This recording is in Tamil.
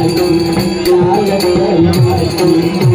மாறட்டும் நாளடைய மாறட்டும்